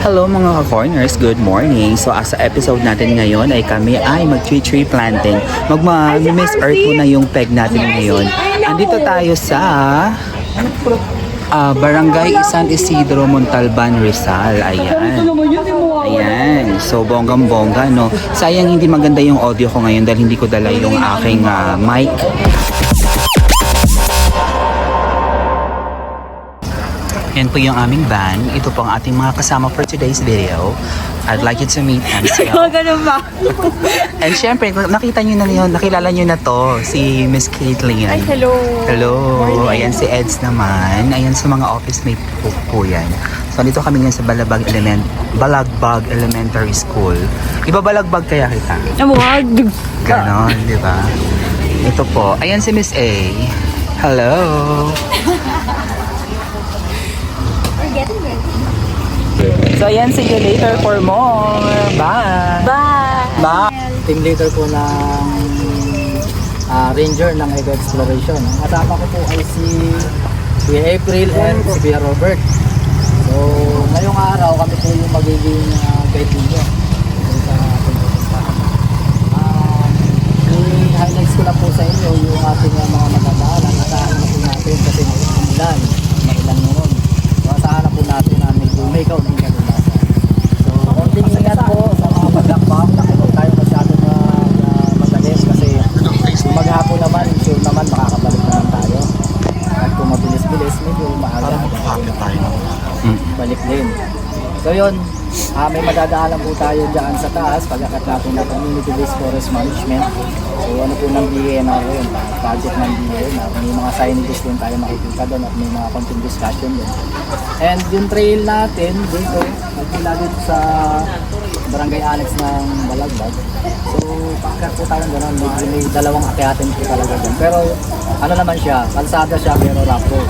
Hello mga ka-corners, good morning. So as sa episode natin ngayon ay kami ay mag-tree tree planting. Mag-miss earth po na yung peg natin ngayon. Andito tayo sa ah, Barangay San Isidro, Montalban, Rizal. Ayan. Ayan. So bonggang-bongga no. Sayang hindi maganda yung audio ko ngayon dahil hindi ko dala yung aking ah, mic. Yan po yung aming van. Ito po ang ating mga kasama for today's video. I'd like you to meet MCL. Ganun ba? And syempre, nakita nyo na yun, nakilala nyo na to, si Miss Caitlyn. Ay, hello. Hello. Ayan si Eds naman. Ayan sa mga office mate po, po yan. So, dito kami ngayon sa Balabag Element, Balagbag Elementary School. Iba Balagbag kaya kita? Wag. Ganon, di ba? Ito po. Ayan si Miss A. Hello. So, ayan. See you later for more. Bye. Bye. Bye. team leader po ng ah, ranger ng Ego Exploration. Ang kasama ko po ay si Kuya April and si Kuya Robert. So, ngayong araw kami po yung magiging uh, guide ninyo i-highlights ko lang po sa inyo yung ating uh, mga matandaan. Nasahan na po natin kasi umulan. Mailan noon. So, asahan na po natin na may ikaw ng kadalasan. So, konting ingat po sa mga paglakbang. Nakikot tayo masyado na, na madalis kasi kung maghapon naman, sure naman makakabalik naman tayo. At kung mabilis-bilis, medyo maaga. Balik din. So yun, ah, may madadaanan po tayo dyan sa taas pagkakat natin na Community Based Forest Management. So ano po ng DNR yun, project ng DNR. May mga scientists din tayo makikita doon at may mga konting discussion din. And yung trail natin dito, nagpila dito sa barangay annex ng Balagbag. So, paakyat po tayo gano'n. May, may dalawang akyatin po talaga dyan. Pero, ano naman siya, kalsada siya, pero rough road.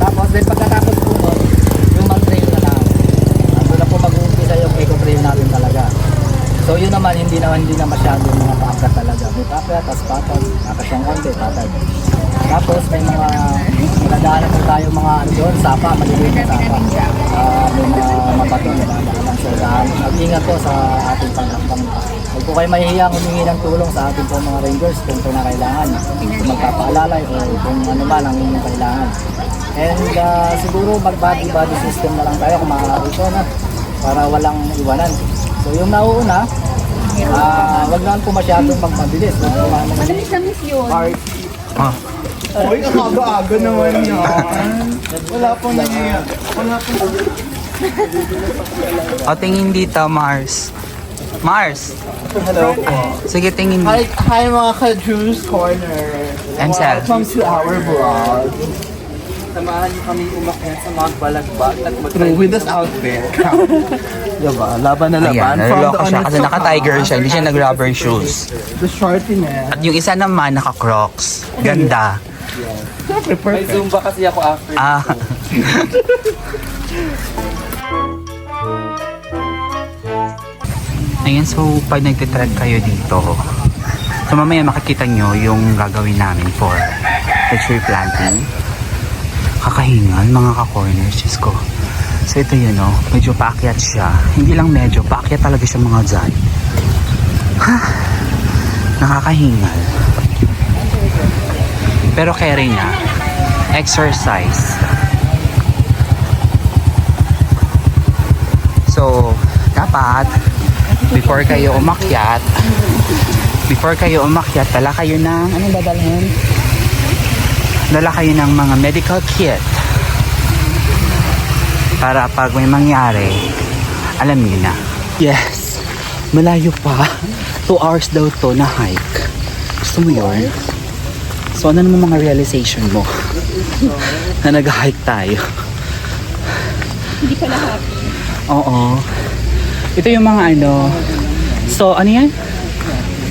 Tapos, then pagkatapos po nun, yung mag-trail na lang. Ando na po mag-uumpisa yung eco trail natin talaga. So, yun naman, hindi naman, hindi na masyado mga paakyat talaga. May paakyat, tapos patag, paakyat yung konti, patag. Tapos, may mga, madadaanan po tayo mga ano doon, sapa, maliliit na sapa. Ah, may mga mabato na dadaanan. So, daan, mag-ingat po sa ating paglakbang. Huwag po kayo mahihiyang humingi ng tulong sa ating po mga rangers kung ito na kailangan. Kung magpapaalalay o kung ano man ang inyong kailangan. And ah, siguro mag-body-body system na lang tayo kung maaari ito na para walang iwanan. So yung nauuna, ah wag naman po masyadong magpabilis. Po naman Madalis na miss yun. part Ah. Uy, ang aga-aga naman yan. Wala pong nangyayari. Wala pong O, tingin dito, Mars. Mars. Hello po. Sige, tingin. Hi, hi mga ka-Juice Corner. Ansel. Welcome to our vlog. Samahan niyo kami umakyat sa mga balagbag at True, with this outfit. diba? Laban na laban. Ayan, naluloko siya kasi naka-tiger siya, hindi siya nag-rubber shoes. The shortiness. At yung isa naman, naka-crocs. Ganda. Siyempre, perfect. Zumba kasi ako after. Ah. Ayan, so pag nagtitrek kayo dito, so mamaya makikita nyo yung gagawin namin for the tree planting. Kakahingan, mga ka-corners, Diyos ko. So ito yun, oh, medyo paakyat siya. Hindi lang medyo, paakyat talaga siya mga dyan. Ha? Nakakahingal. Pero carry niya, exercise. So, dapat, before kayo umakyat, before kayo umakyat, dala kayo ng, anong dadalhin? Dala kayo ng mga medical kit. Para pag may mangyari, alam niyo na. Yes, malayo pa. 2 hours daw to na hike. Gusto mo yun? So, ano naman mga realization mo? na nag-hike tayo. Hindi ka na happy. Oo. Ito yung mga ano. So, ano yan?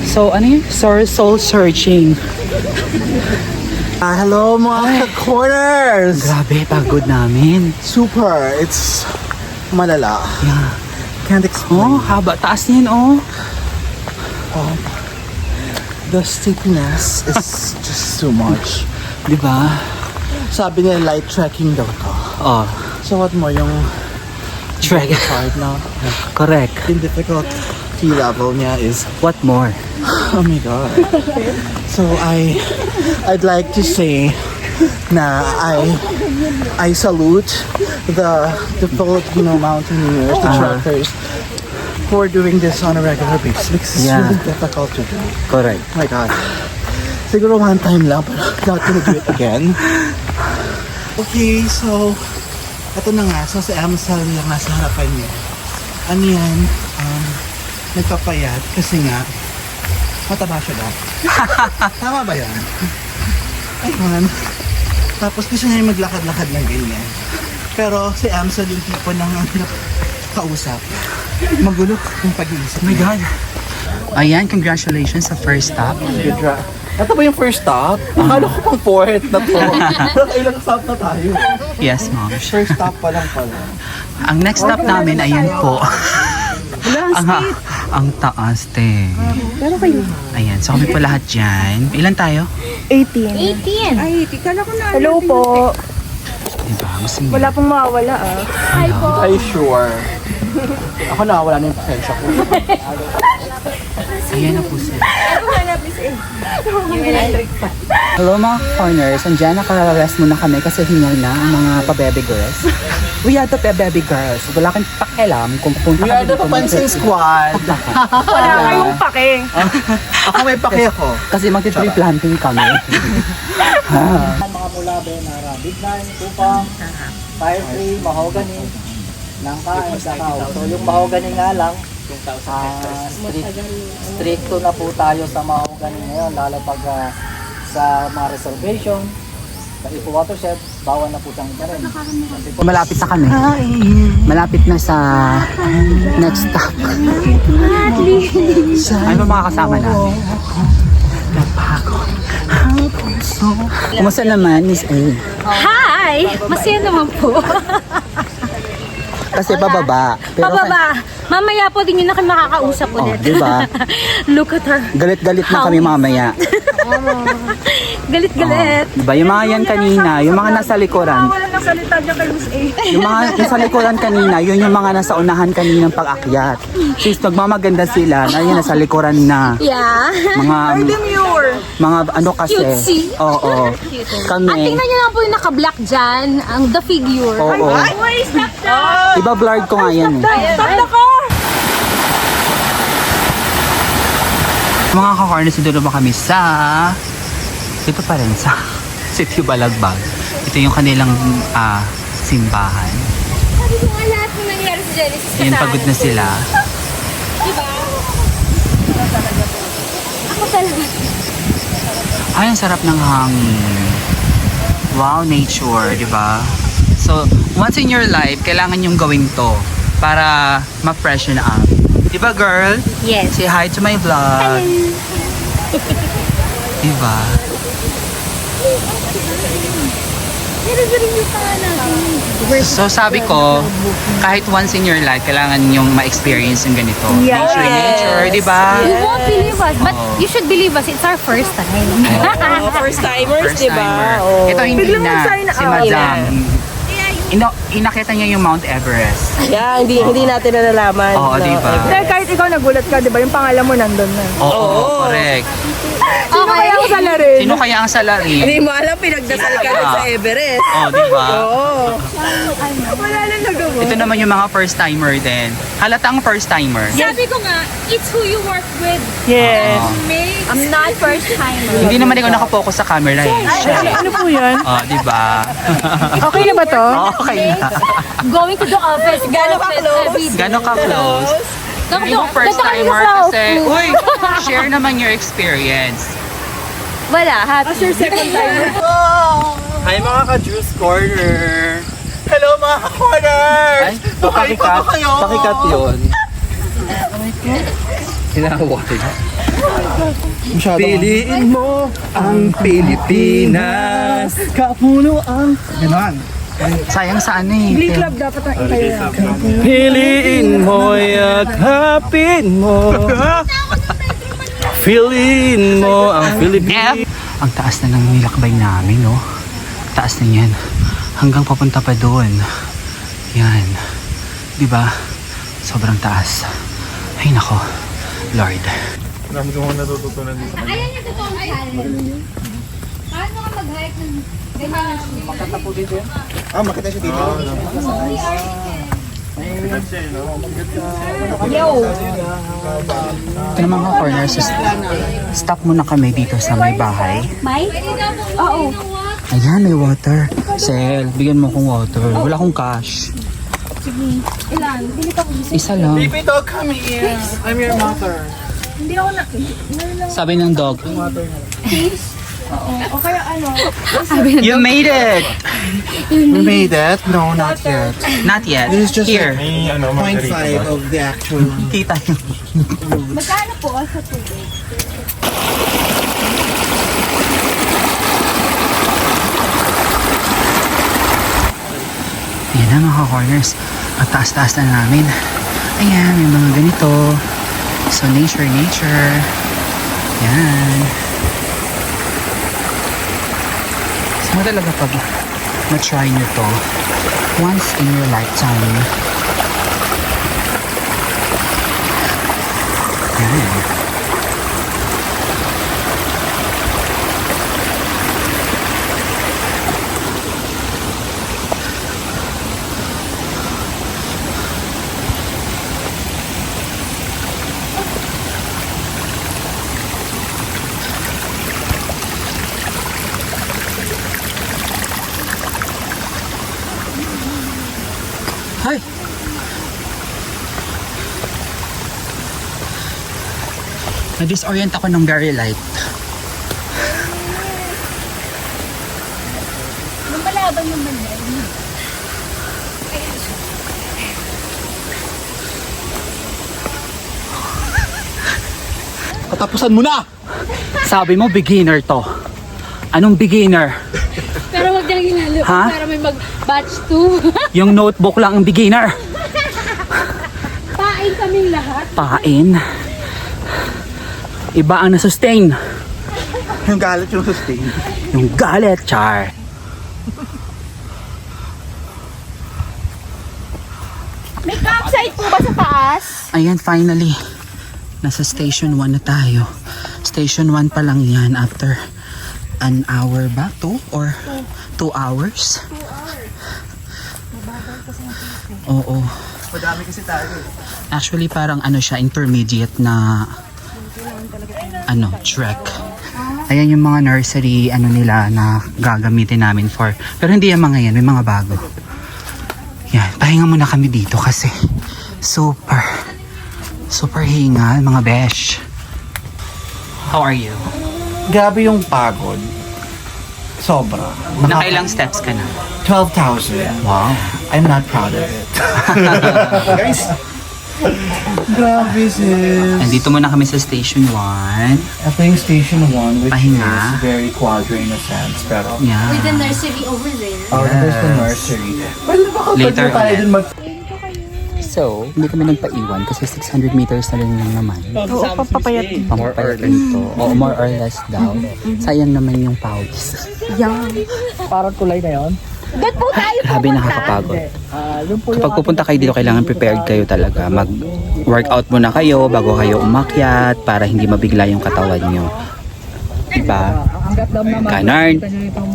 So, ano yan? Soul, soul searching. Ah, hello mga ka-corners. Grabe, pagod namin. Super. It's malala. Yeah. Can't explain. Oh, haba. Taas niyan, oh. The steepness is just too much. Di ba? Sabi nila light trekking daw to. Oh. So what mo yung Trek. hard na. Correct. Yung difficult key level niya is What more? Oh my god. So I I'd like to say na I I salute the the Filipino mountaineers, the Uh-huh. trekkers for doing this on a regular basis because it's Yeah. really difficult to do. Correct. Oh my god. Siguro one time lang pero not gonna do it again. Okay, so ito na nga. So si Amsal yung nasa harapan niyo. Ano yan? Um, nagpapayat kasi nga mataba siya daw. Tama ba yan? Ayun. Tapos gusto niya yung maglakad-lakad ng ganyan. Pero si Amsal yung tipo ng kausap. Magulo yung pag-iisip. Oh my God. Ayan, congratulations sa first stop. Ito ba yung first stop? Akala ko pang fourth na to. Ilang stop na tayo. Yes, ma'am. First stop pa lang pala. Ang next stop namin, ayan po. Ang, ang taas, te. Pero kayo? Ayan, so kami po lahat dyan. Ilan tayo? 18. 18. Ay, tikala ko na. Hello po. Diba? Gusto niyo? Wala pong mawawala ah. Hi po. Ay, sure. Ako na, wala na yung pasensya ko. Ayan na po sila. Hello mga corners, andyan naka-rest muna kami kasi hingal na ang mga pa-baby girls. We are the baby girls. Wala kang pakialam kung pupunta We are the Papansin Squad. Wala kayong pake. Ako may pake ako. Kasi magti-tree planting kami. mga mulabe na rabbit nine, tupang, fire tree, mahogany, nangka, and sakaw. So yung mahogany nga lang, ah strict, stricto na po tayo sa mahogany ngayon, lalo pag ah, sa mga reservation, sa Ipo Watershed, bawal na po siyang rin. Kasi po, Malapit na kami. Malapit na sa next stop. Ano ba mga kasama namin? Napagod. Kumusta naman, Miss A? Hi! Masaya naman po. Kasi bababa. Pero Pababa. Mamaya po din yun na kayo makakausap Oh, ulit. di ba? Look at her. Galit-galit na kami mamaya. Galit-galit. Diba? Yung mga yan kanina, yung mga nasa likuran. Wala nang salita dyan kay Miss A. Yung mga nasa likuran kanina, yun yung mga nasa unahan kaninang pag-akyat. Sis, nagmamaganda sila na yun nasa likuran na. Yeah. Mga, Demure. mga ano kasi. Cutesy. Oo. At Kami. tingnan nyo lang po yung naka-black dyan. Ang the figure. Oo. Uy, stop na! Iba blurred ko nga yan eh. Stop na ko! Mga ka-corners, dito ba kami sa... Dito pa rin sa City Balagbag. Ito yung kanilang ah, simbahan. Sabi ko nga lahat ng nangyari sa Genesis Ayun, pagod na sila. Diba? Ako talaga. Ay, ang sarap ng hangin. Wow, nature, di ba? So, once in your life, kailangan yung gawin to para ma-freshen up. Di ba, girl? Yes. Say hi to my vlog. Di ba? So, sabi ko, kahit once in your life, kailangan yung ma-experience yung ganito. Nature, nature, di ba? You won't believe us. But Oo. you should believe us. It's our first time. first timers, First timer. Ito hindi Biglang na. mag-sign Si out. Madam. Ino, inakita niya yung Mount Everest. Yeah, hindi hindi natin nalalaman. Oo, no? di ba? Dahil kahit ikaw nagulat ka, di ba? Yung pangalan mo nandun na. Oo, correct. Sino kaya ang salarin? Sino kaya ang salary? Hindi mo alam, pinagdasal ka na sa Everest. Oh, di ba? Wala na nagawa. Ito naman yung mga first timer din. Halatang first timer. Sabi ko nga, it's who you work with. Yes. Oh. Makes... I'm not first timer. Hindi naman ikaw nakapokus sa camera eh. Ano po yan? Oh, di ba? Okay na ba to? okay na. Going to the office. Gano'n ka close? Gano'n ka close? Hindi mo first timer kasi, uy, share naman your experience. Wala, happy. second timer. Hi mga ka-Juice Corner! Hello mga ka-corners! Ay, Buhay pa ba kayo? Pakikat yun. Kinawari. Masyado Piliin mo ang Pilipinas. Kapuno ang... Ganon. Sayang sa ano eh. Glee Club dapat ang ikayo. Piliin mo, yakapin mo Feelin mo ang Pilipinas F. Ang taas na ng nilakbay namin, no? Taas na yan. Hanggang papunta pa doon. Yan. Di ba? Sobrang taas. Ay nako, Lord. Ayan yung totoong challenge. Paano ka mag-hike ng ganyan yung Ah, makita siya dito. Ito naman mga corners, stop muna kami dito sa may bahay. May? Oo. Ayan, may water. Sel, bigyan mo akong water. Wala akong cash. Ilan? Bili ka ko. Isa lang. Baby dog, come here. I'm your mother. Hindi ako na... Sabi ng dog. O kaya ano? You made it! We made it? No, not yet. Not yet. This is just Here. like 0.5 of the actual. Kita nyo. Magkano po sa tubig? Yan na mga corners. Ang taas-taas na namin. Ayan, may mga ganito. So, nature, nature. Yan. So, talaga pag na-try nyo to, once in your lifetime. Yan. Na-disorient ako ng very light. Lumalaban yung manay. Patapusan mo na! Sabi mo, beginner to. Anong beginner? Pero wag nang hinalo. Ha? Para may mag-batch 2. Yung notebook lang ang beginner. Pain kaming lahat. Pain. Iba ang na-sustain. Yung galit yung sustain. Yung galit, char. May campsite po ba sa taas? Ayan, finally. Nasa station 1 na tayo. Station 1 pa lang yan after an hour ba? Two? Or two hours? Oo. Madami kasi tayo. Actually, parang ano siya, intermediate na ano, trek. Ayan yung mga nursery, ano nila, na gagamitin namin for. Pero hindi yung mga yan, may mga bago. Yan, pahinga muna kami dito kasi super, super hingal, mga besh. How are you? Grabe yung pagod. Sobra. Nakailang steps ka na? 12,000. Wow. I'm not proud of it. Guys! Grabe sis. Nandito muna kami sa station 1. Ito yung station 1 which Pahinga. is very quadra in a sense. Pero Yeah. The nursery over there. oh, there's the nursery. Pwede ba kapag Later na tayo ulit. dun mag... So, hindi kami nagpaiwan kasi 600 meters na lang lang naman. Oo, papapayat. Pampapayat dito. O more or less daw. Sayang naman yung pawis. Parang tulay na yon. Doon po tayo Grabe nakakapagod. Ah, Kapag pupunta kayo dito, kailangan prepared kayo talaga. Mag-workout muna kayo bago kayo umakyat para hindi mabigla yung katawan nyo. Diba? itong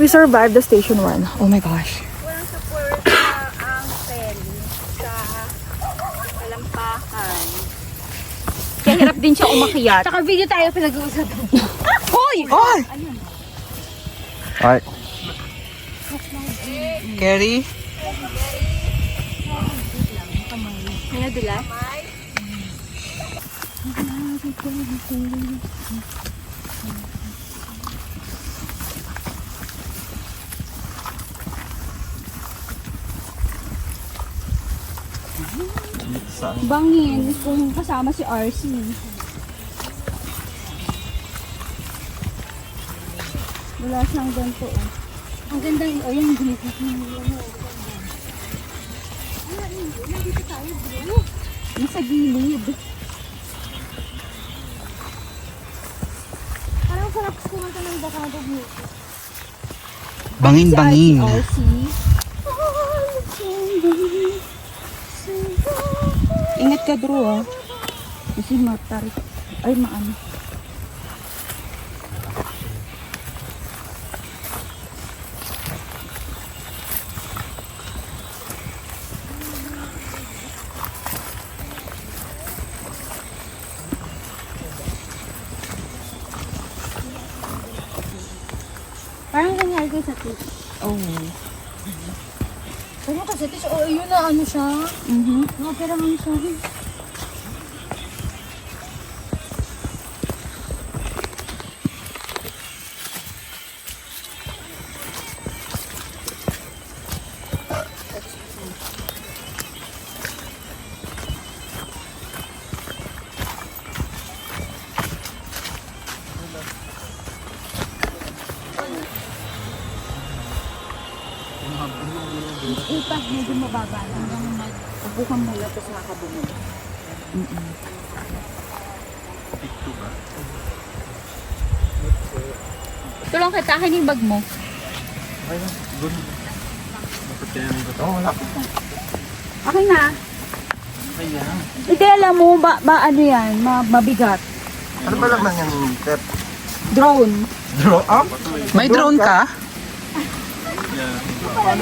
We survived the station 1. Oh my gosh. Walang support sa ang ferry sa Kalampakan. Kaya hirap din siya umakyat. Tsaka video tayo pinag-uusapan. Hoy! Hoy! Alright. Carrie? May nadulas? Bangin kung kasama si RC. Wala siyang ganito. Oh. Ang ganda yun. Oh, yung ginigit niya. Nandito tayo, bro. Nasa gilid. Parang sarap kumanta ng Bakado Beauty. Bangin-bangin. RC. Ingat ka, Drew, ah. Kasi matarik. Ay, maano. Parang nangyari kayo sa tips. Oo. Oh. Ano kasi, tis, oh, yun na ano siya. Mhm. Nakapira nga siya. Ipa, medyo mababa lang. Ubukan mo lang tapos nakabumuli. Tulong kita, akin yung bag mo. Okay na. Hindi alam mo, ba, ba ano yan, ma, mabigat. Ano ba lang yung step? Drone. Draw up? May drone ka? Ay,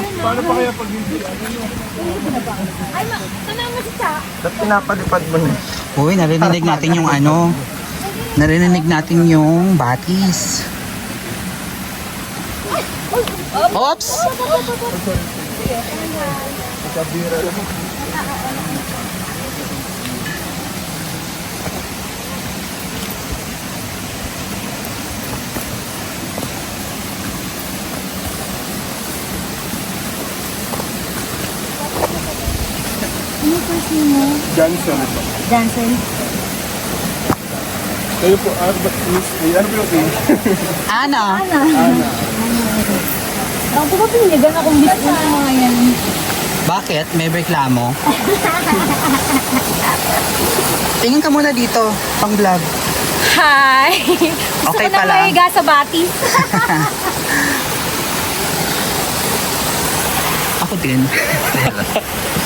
ma, tanama si Cha. Ba't pinapalipad mo na? Uy, narinig natin yung ano. Narinig natin yung batis. Oops! Ano first Johnson. Jansen. Kayo po, ano ba, ano ba yung age? Ana! Ako po piniligan akong bispo ng mga yan. Bakit? May reklamo? Tingin ka muna dito, pang vlog. Hi! Gusto Okay ko na pala. mahiga sa batis. Ako din.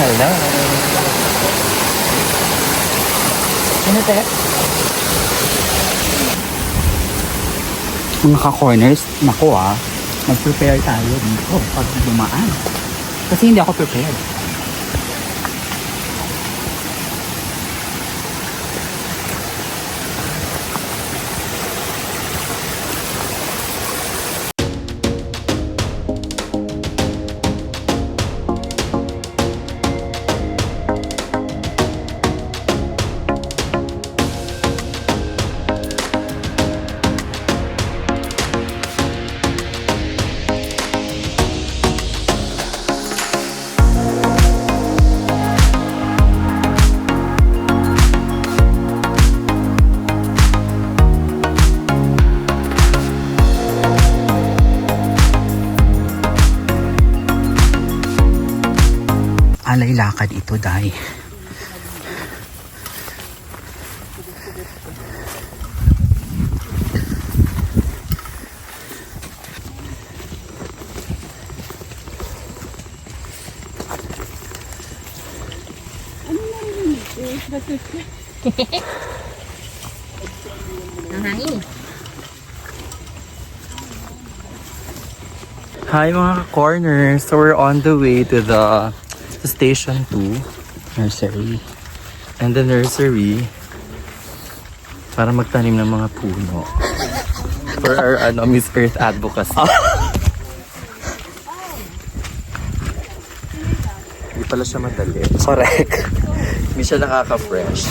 Hello. Ano te? Mga ka-corners, naku ah, mag-prepare tayo dito pag dumaan. Kasi hindi ako prepared. Alay lakad ito, Day. Hi mga corners. So we're on the way to the to station 2 Nursery. and the nursery para magtanim ng mga puno. For our ano, Miss Earth advocacy. Hindi pala siya madali. Correct. Hindi siya nakaka-fresh.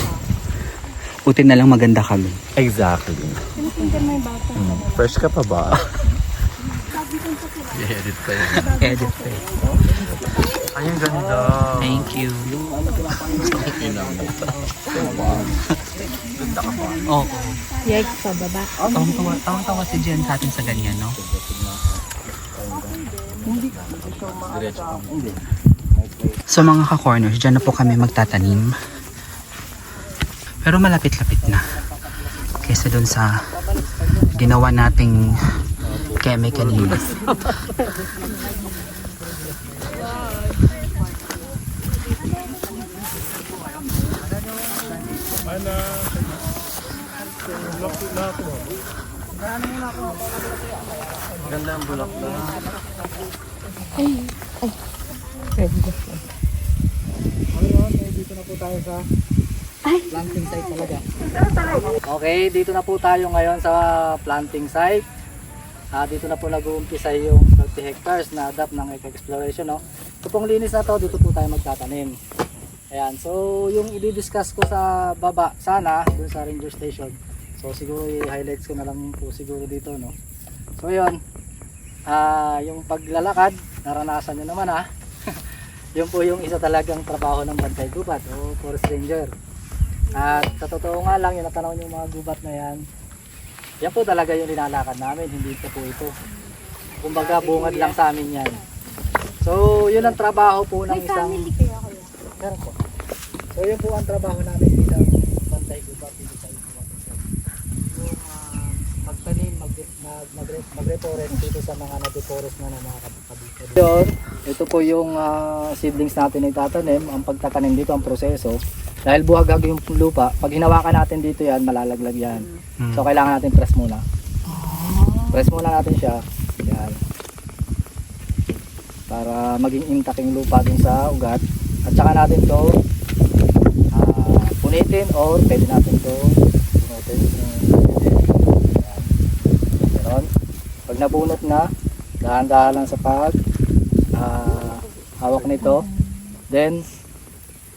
Buti na lang maganda kami. Exactly. Hmm. Fresh ka pa ba? I-edit pa yun. Edit pa eh. Ay, ang ganda. Thank you. Oo. Yikes, pababa. Tawang-tawa, tawang-tawa si Jen sa atin sa ganyan, no? So mga ka-corners, dyan na po kami magtatanim. Pero malapit-lapit na. kaysa dun sa ginawa nating keme kanina. Ganda ang bulak na. Dito na po tayo sa planting site talaga. Okay, dito na po tayo ngayon sa planting site. Ah, dito na po nag-uumpisa yung 30 hectares na adapt ng exploration. No? Ito pong linis na to, dito po tayo magtatanim. Ayan, so yung i-discuss ko sa baba, sana, dun sa ranger station. So siguro i-highlights ko na lang po siguro dito. No? So yun, ah, yung paglalakad, naranasan nyo naman ah. yun po yung isa talagang trabaho ng bantay gubat o forest ranger. At sa totoo nga lang, yung natanaw yung mga gubat na yan, yan po talaga yung nilalakad namin, hindi ito po ito. Kumbaga bungad lang sa amin yan. So, yun ang trabaho po ng isang... Meron po. So, yun po ang trabaho namin bilang bantay sa gubat. Yung ah, magtanim, mag, mag, mag, mag-reforest dito sa mga nag-reforest na ng mga kabukabukid. Yun, ito po yung ah, seedlings natin na itatanim. Ang pagtatanim dito, ang proseso. Dahil buhagag yung lupa, pag hinawakan natin dito yan, malalaglag yan. Hmm. So kailangan natin press muna. Press muna natin siya. Yan. Para maging intact yung lupa dun sa ugat. At saka natin to ah, punitin or pwede natin to punutin. Yan. Ganon. Pag nabunot na, dahan-dahan lang sa pag ah, hawak nito. Then,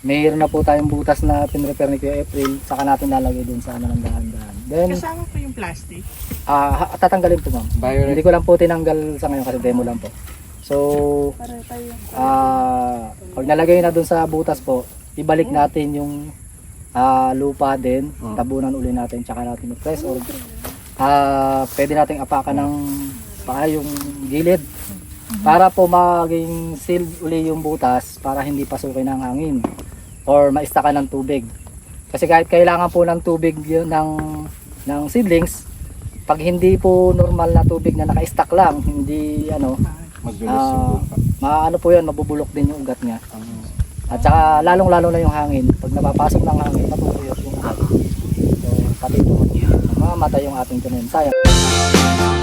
mayroon na po tayong butas na pinrepair ni Kuya April, saka natin lalagay dun sa ano ng dahan-dahan. Then, Kasama po yung plastic. ah ha- tatanggalin po ma'am. Hindi ko lang po tinanggal sa ngayon kasi demo lang po. So, ah pag nalagay na dun sa butas po, ibalik natin yung ah, lupa din, tabunan uli natin, tsaka natin i-press or ah pwede nating apakan ng paa yung gilid. Para po maging sealed uli yung butas para hindi pasukin ng hangin or maistakan ng tubig. Kasi kahit kailangan po ng tubig yun ng ng seedlings, pag hindi po normal na tubig na naka-stack lang, hindi ano, ah, maano po yun, mabubulok din yung ugat niya. At saka lalong-lalo na yung hangin. Pag napapasok ng hangin, matutuyot yung ugat. So, pati po, mamamatay yung ating tanim. Sayang.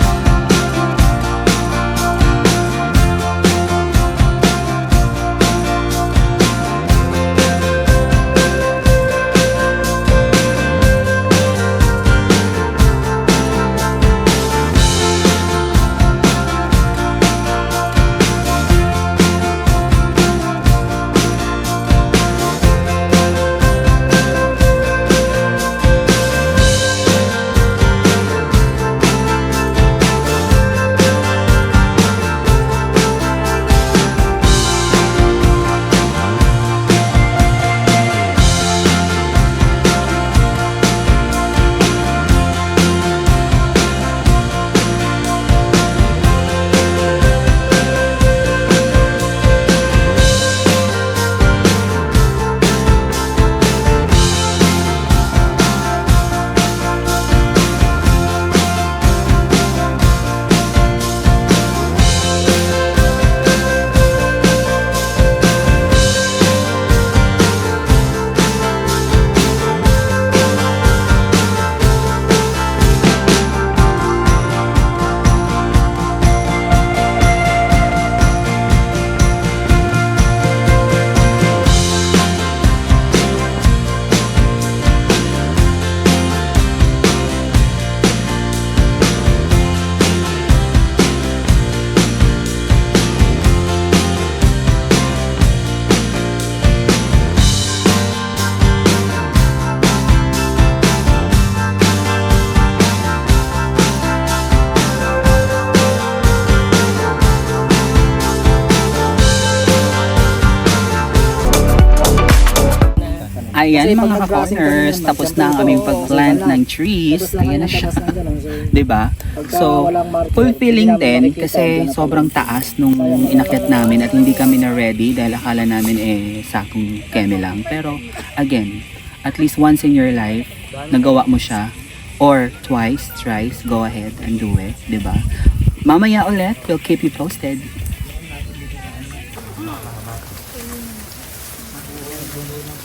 Ayan mga ka-corners, tapos na ang aming pag-plant ng trees. Ayan na siya. ganun. So, ba? Fulfilling din kasi sobrang taas nung inakyat namin at hindi kami na ready dahil akala namin eh sakong keme lang. Pero again, at least once in your life, nagawa mo siya, or twice, thrice, go ahead and do it, di ba? Mamaya ulit, we'll keep you posted.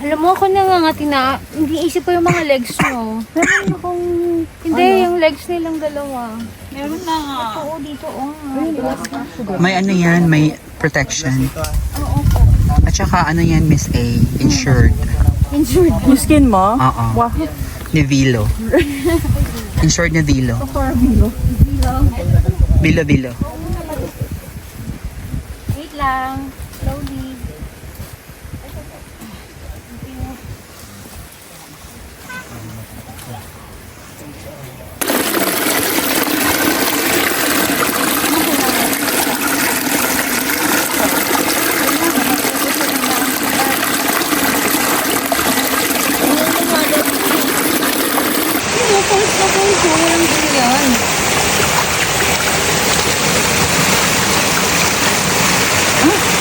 Alam mo, ako nangangati na, hindi isip ko yung mga legs nyo. Meron akong... Hindi, yung legs nilang dalawa. Meron na nga. Oo, dito, oo nga. May ano yan, may protection. At saka ano yan, Miss A, insured. Injured. Yung skin mo? Oo. Wow. Ni Vilo. Insured na Vilo. Vilo, Vilo. Wait lang. Slowly. Pulse na pulse. Walang ganyan.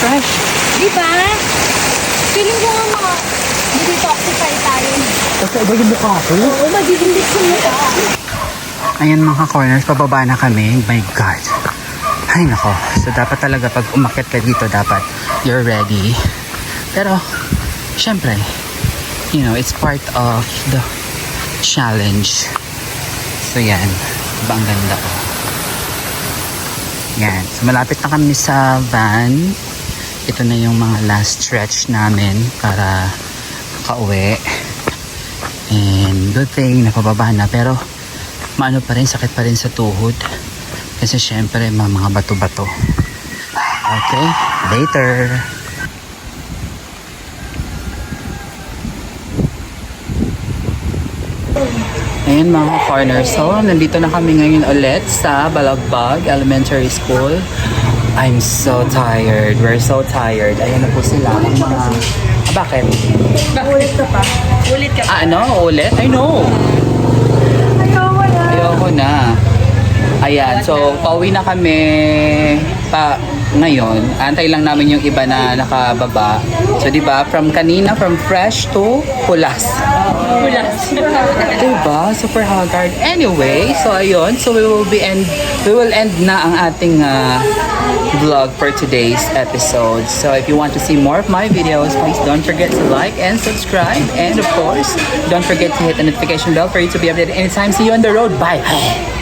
Fresh. Di ba? Feeling ko nga mga detoxify tayo. Kasi iba yung mukha ko. Oo, madidindit sa mukha. Ayan mga corners, pababa na kami. My God. Ay nako. So dapat talaga pag umakit ka dito, dapat you're ready. Pero, syempre, you know, it's part of the challenge. So yan. Diba ang ganda ko? Yan. So malapit na kami sa van. Ito na yung mga last stretch namin para makauwi. And good thing, napababa na. Pero, maano pa rin, sakit pa rin sa tuhod. Kasi syempre, mga, mga bato-bato. Okay, later. Ayan mga corner. So, nandito na kami ngayon ulit sa Balagbag Elementary School. I'm so tired. We're so tired. Ayan na po sila. Ang mga... Ah, bakit? Ulit ka pa. Ulit ka pa. Ah, ano? Ulit? I know. Ayoko na. Ayan, so pauwi na kami pa ngayon. Antay lang namin yung iba na nakababa. So, di ba, from kanina, from fresh to pulas. Pulas. diba? Super haggard. Anyway, so ayun. So, we will be end, we will end na ang ating uh, vlog for today's episode. So, if you want to see more of my videos, please don't forget to like and subscribe. And of course, don't forget to hit the notification bell for you to be updated anytime. See you on the road. Bye.